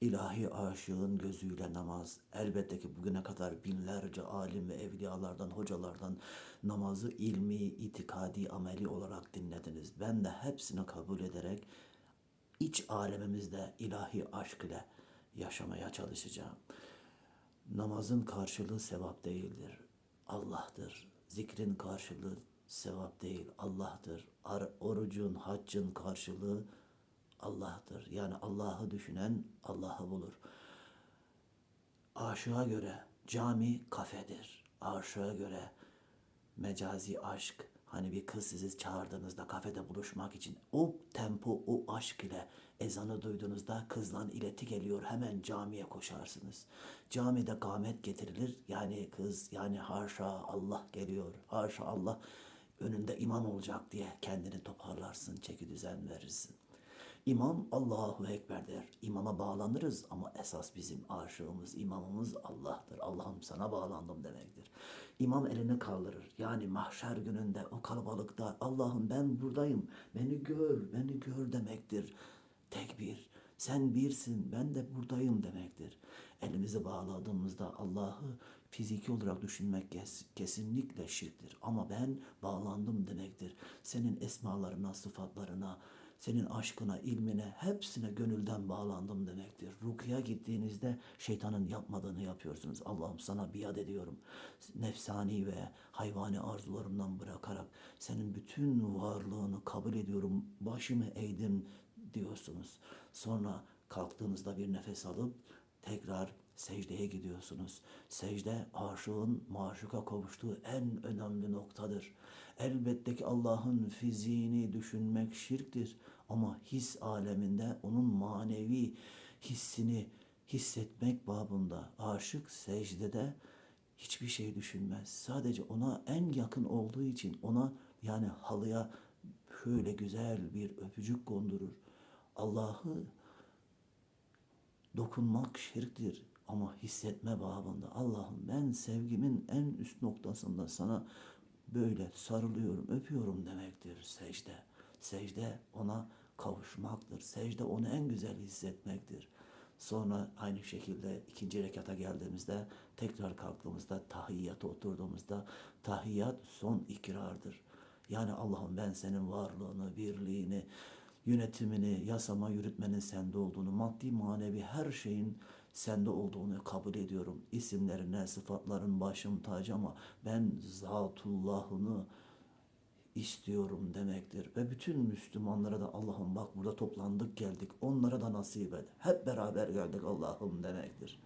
İlahi aşığın gözüyle namaz. Elbette ki bugüne kadar binlerce alim ve evliyalardan, hocalardan namazı ilmi, itikadi, ameli olarak dinlediniz. Ben de hepsini kabul ederek iç alemimizde ilahi aşk ile yaşamaya çalışacağım. Namazın karşılığı sevap değildir. Allah'tır. Zikrin karşılığı sevap değil, Allah'tır. Ar- orucun, haccın karşılığı Allah'tır. Yani Allah'ı düşünen Allah'ı bulur. Aşığa göre cami kafedir. Aşığa göre mecazi aşk. Hani bir kız sizi çağırdığınızda kafede buluşmak için o tempo, o aşk ile ezanı duyduğunuzda kızla ileti geliyor. Hemen camiye koşarsınız. Camide kâmet getirilir. Yani kız yani haşa Allah geliyor. Haşa Allah önünde imam olacak diye kendini toparlarsın, çeki düzen verirsin. İmam Allahu Ekber der. İmama bağlanırız ama esas bizim aşığımız, imamımız Allah'tır. Allah'ım sana bağlandım demektir. İmam elini kaldırır. Yani mahşer gününde o kalabalıkta Allah'ım ben buradayım, beni gör, beni gör demektir. Tekbir. Sen birsin, ben de buradayım demektir. Elimizi bağladığımızda Allah'ı fiziki olarak düşünmek kes- kesinlikle şirktir. Ama ben bağlandım demektir. Senin esmalarına, sıfatlarına, senin aşkına, ilmine, hepsine gönülden bağlandım demektir. Rukiye gittiğinizde şeytanın yapmadığını yapıyorsunuz. Allah'ım sana biat ediyorum. Nefsani ve hayvani arzularımdan bırakarak senin bütün varlığını kabul ediyorum. Başımı eğdim diyorsunuz. Sonra kalktığınızda bir nefes alıp tekrar secdeye gidiyorsunuz. Secde aşığın maşuka kavuştuğu en önemli noktadır. Elbette ki Allah'ın fiziğini düşünmek şirktir ama his aleminde onun manevi hissini hissetmek babında aşık secdede hiçbir şey düşünmez. Sadece ona en yakın olduğu için ona yani halıya şöyle güzel bir öpücük kondurur. Allah'ı dokunmak şirktir ama hissetme babında. Allah'ım ben sevgimin en üst noktasında sana böyle sarılıyorum, öpüyorum demektir secde. Secde ona kavuşmaktır. Secde onu en güzel hissetmektir. Sonra aynı şekilde ikinci rekata geldiğimizde tekrar kalktığımızda tahiyyata oturduğumuzda tahiyyat son ikrardır. Yani Allah'ım ben senin varlığını, birliğini, yönetimini, yasama, yürütmenin sende olduğunu, maddi manevi her şeyin sende olduğunu kabul ediyorum. İsimlerine, sıfatların başım tacı ama ben zatullahını istiyorum demektir. Ve bütün Müslümanlara da Allah'ım bak burada toplandık geldik. Onlara da nasip et. Hep beraber geldik Allah'ım demektir.